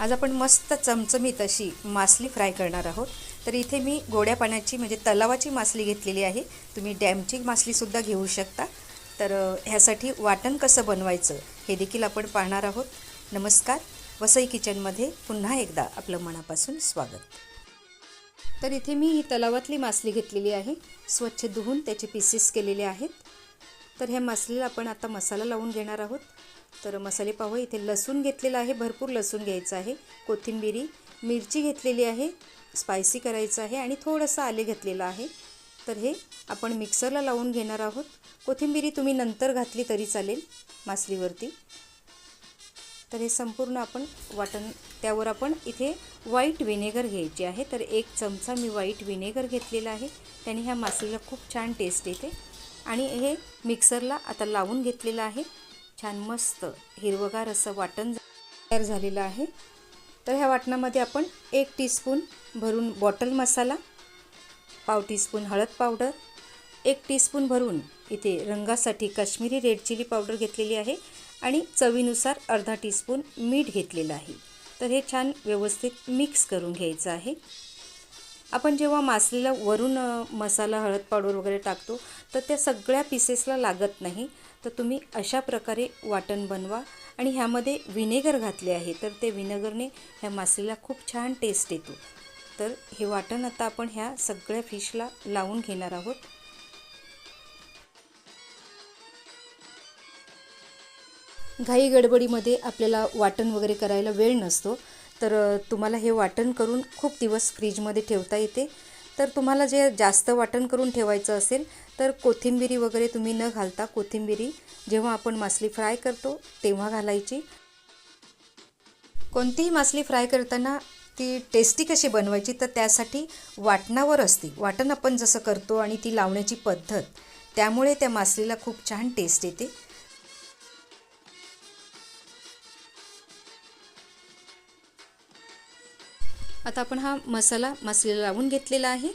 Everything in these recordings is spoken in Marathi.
आज आपण मस्त चमचमीत अशी मासली फ्राय करणार आहोत. तर इथे मी गोड्या पाण्याची म्हणजे तलावाची मासली घेतलेली आहे. तुम्ही डॅमची मासलीसुद्धा घेऊ शकता. तर ह्यासाठी वाटण कसं बनवायचं हे देखील आपण पाहणार आहोत. नमस्कार. वसई किचनमध्ये पुन्हा एकदा आपलं मनापासून स्वागत. तर इथे मी ही तलावातली मासली घेतलेली आहे. स्वच्छ धुवून त्याचे पीसेस केलेले आहेत. तर ह्या मासलीला आपण आता मसाला लावून घेणार आहोत. तर मसाले पाहू इथे लसूण घेतलेला आहे भरपूर लसूण घ्यायचं आहे. कोथिंबिरी मिरची घेतलेली आहे स्पायसी करायचं आहे आणि थोडंसं आले घेतलेलं आहे. तर हे आपण मिक्सरला लावून घेणार आहोत. कोथिंबिरी तुम्ही नंतर घातली तरी चालेल मासलीवरती तर हे संपूर्ण आपण वाटण त्यावर आपण इथे व्हाईट विनेगर घ्यायचे आहे. तर एक चमचा मी व्हाईट विनेगर घेतलेला आहे. त्याने ह्या मासलीला खूप छान टेस्ट येते. आणि हे मिक्सरला आता लावून घेतलेलं आहे. छान मस्त हिरवगार असं वाटण तयार झालेलं आहे. तर ह्या वाटणामध्ये आपण एक टीस्पून भरून बॉटल मसाला पाव टीस्पून हळद पावडर एक टीस्पून भरून इथे रंगासाठी काश्मीरी रेड चिली पावडर घेतलेली आहे आणि चवीनुसार अर्धा टीस्पून मीठ घेतलेलं आहे. तर हे छान व्यवस्थित मिक्स करून घ्यायचं आहे. आपण जेव्हा मासलीला वरून मसाला हळद पावडर वगैरे टाकतो तर त्या सगळ्या पीसेसला लागत नाही. तर तुम्ही अशा प्रकारे वाटण बनवा आणि ह्यामध्ये विनेगर घातले आहे. तर ते विनेगरने ह्या मासलीला खूप छान टेस्ट येतो. तर हे वाटण आता आपण ह्या सगळ्या फिशला लावून घेणार आहोत. घाई गडबडीमध्ये आपल्याला वाटण वगैरे करायला वेळ नसतो. तर तुम्हाला हे वाटण करून खूप दिवस फ्रीजमध्ये ठेवता येते. तर तुम्हाला जे जास्त वाटण करून ठेवायचं असेल तर कोथिंबिरी वगैरे तुम्ही न घालता कोथिंबिरी जेव्हा आपण मासली फ्राय करतो तेव्हा घालायची. कोणतीही मासली फ्राय करताना ती टेस्टी कशी बनवायची तर त्यासाठी वाटणावर असते. वाटण आपण जसं करतो आणि ती लावण्याची पद्धत त्यामुळे त्या मासलीला खूप छान टेस्ट येते. आता आपण हा मसाला मासलीला लावून घेतलेला आहे.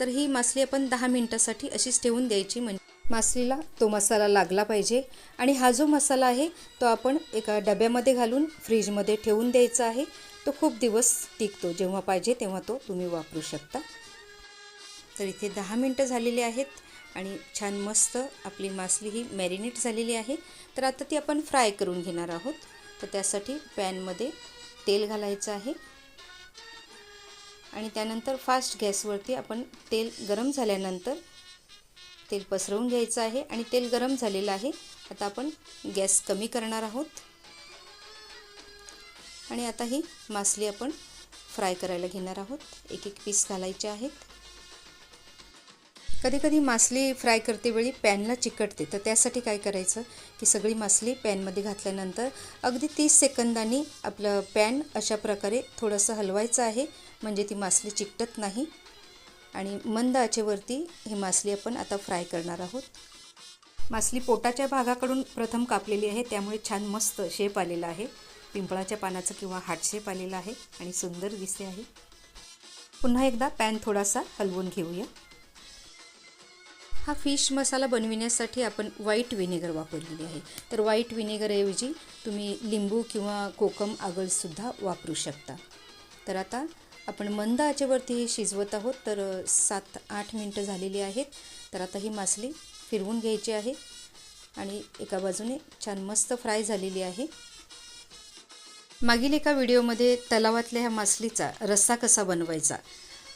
तर ही मासली आपण दहा मिनटासाठी अशीच ठेवून द्यायची म्हणजे मासलीला तो मसाला लागला पाहिजे. आणि हा जो मसाला आहे तो आपण एका डब्यामध्ये घालून फ्रीजमध्ये ठेवून द्यायचा आहे. तो खूप दिवस टिकतो. जेव्हा पाहिजे तेव्हा तो तुम्ही वापरू शकता. तर इथे दहा मिनटं झालेली आहेत आणि छान मस्त आपली मासली ही मॅरिनेट झालेली आहे. तर आता ती आपण फ्राय करून घेणार आहोत. तर त्यासाठी पॅनमध्ये तेल घालायचं आहे. आणि त्यानंतर फास्ट गॅसवरती आपण तेल गरम झाल्यानंतर तेल पसरवून घ्यायचं आहे. आणि तेल गरम झालेलं आहे. आता आपण गॅस कमी करणार आहोत. आणि आता ही मासली आपण फ्राय करायला घेणार आहोत. एक एक पीस घालायचे आहेत. कधी कधी मासली फ्राय करतेवेळी पॅनला चिकटते. तर त्यासाठी काय करायचं की सगळी मासली पॅनमध्ये घातल्यानंतर अगदी तीस सेकंदांनी आपलं पॅन अशा प्रकारे थोडंसं हलवायचं आहे. म्हणजे ती मासली चिकटत नाही. आणि मंद आचेवरती ही मासली आपण आता फ्राय करणार आहोत. मासली पोटाच्या भागाकडून प्रथम कापलेली आहे. त्यामुळे छान मस्त शेप आलेला आहे. पिंपळाच्या पानाचं किंवा हार्ट शेप आलेला आहे आणि सुंदर दिसते आहे. पुन्हा एकदा पॅन थोडासा हलवून घेऊया. हा फिश मसाला बनविण्यासाठी आपण व्हाईट विनेगर वापरलेली आहे. तर व्हाईट विनेगरऐवजी तुम्ही लिंबू किंवा कोकम आगळसुद्धा वापरू शकता. तर आता आपण मंद आचेवरती हे शिजवत आहोत. तर सात आठ मिनटं झालेली आहेत. तर आता ही मासली फिरवून घ्यायची आहे. आणि एका बाजूने छान मस्त फ्राय झालेली आहे. मागील एका व्हिडिओमध्ये तलावातल्या ह्या मासलीचा रस्सा कसा बनवायचा?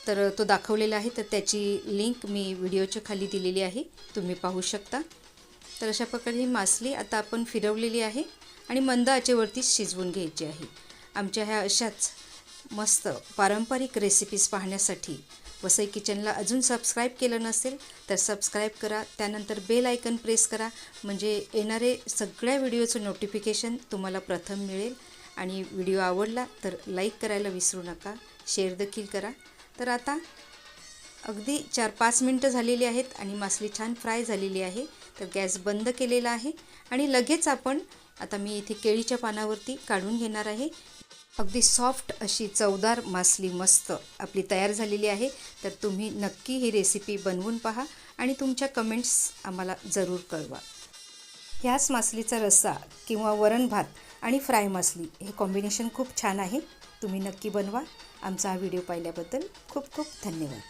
तर तो दाखवलेला आहे तर त्याची लिंक मी व्हिडिओच्या खाली दिलेली आहे. तुम्ही पाहू शकता. तर अशा प्रकारे ही मासली आता आपण फिरवलेली आहे आणि मंद आचेवरती शिजवून घ्यायची आहे. आमच्या ह्या अशाच मस्त पारंपरिक रेसिपीज पाहण्यासाठी वसई किचनला अजून सबस्क्राईब केलं नसेल तर सबस्क्राईब करा. त्यानंतर बेल आयकन प्रेस करा. म्हणजे येणारे सगळ्या व्हिडिओचं नोटिफिकेशन तुम्हाला प्रथम मिळेल. आणि व्हिडिओ आवडला तर लाईक करायला विसरू नका. शेअर देखील करा. तर आता अगदी चार पाच मिनटं झालेली आहेत आणि मासली छान फ्राय झालेली आहे. तर गॅस बंद केलेला आहे आणि लगेच आपण आता मी इथे केळीच्या पानावरती काढून घेणार आहे. अगदी सॉफ्ट अशी चवदार मासली मस्त आपली तयार झालेली आहे. तर तुम्ही नक्की ही रेसिपी बनवून पहा आणि तुमच्या कमेंट्स आम्हाला जरूर कळवा. ह्याच मासलीचा रस्सा किंवा वरण भात आणि फ्राय मासली हे कॉम्बिनेशन खूप छान आहे. तुम्ही नक्की बनवा. आमचा हा व्हिडिओ पाहिल्याबद्दल खूप खूप धन्यवाद.